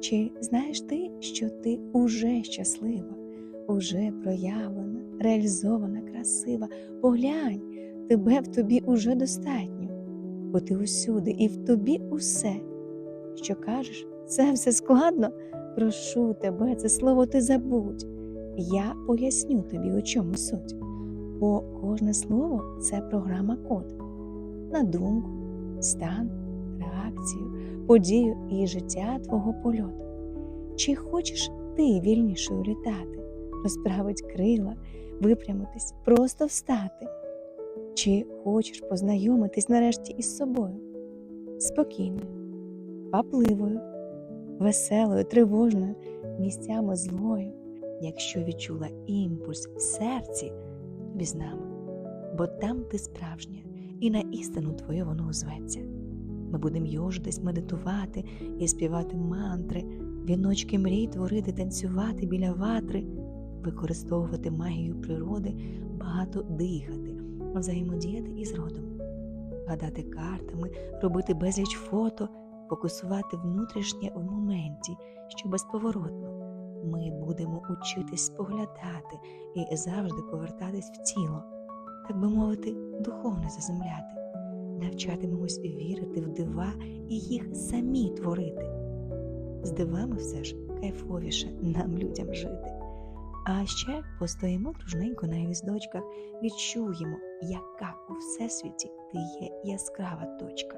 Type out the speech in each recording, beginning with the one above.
Чи знаєш ти, що ти уже щаслива, уже проявлена, реалізована, красива? Поглянь, тебе в тобі уже достатньо, бо ти усюди і в тобі усе. Що кажеш, це все складно? Прошу тебе, це слово ти забудь. Я поясню тобі, у чому суть. Бо кожне слово це програма код на думку, стан, реакцію, подію і життя твого польоту. Чи хочеш ти вільнішою літати, розправить крила, випрямитись, просто встати? Чи хочеш познайомитись нарешті із собою? Спокійною, папливою, веселою, тривожною, місцями злою. Якщо відчула імпульс в серці, тобі з нами, бо там ти справжня, і на істину твою воно озветься. Ми будемо йожитись, медитувати і співати мантри, віночки мрій творити, танцювати біля ватри, використовувати магію природи, багато дихати, взаємодіяти із родом, гадати картами, робити безліч фото, фокусувати внутрішнє в моменті, що безповоротно. Ми будемо учитись споглядати і завжди повертатись в тіло, так би мовити, духовно заземляти навчатимемось вірити в дива і їх самі творити. З дивами все ж кайфовіше нам, людям, жити. А ще постоїмо дружненько на гвіздочках, відчуємо, яка у всесвіті ти є яскрава точка.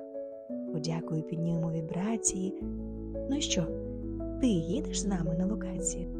Подякую, піднімемо вібрації. Ну і що, ти їдеш з нами на локацію?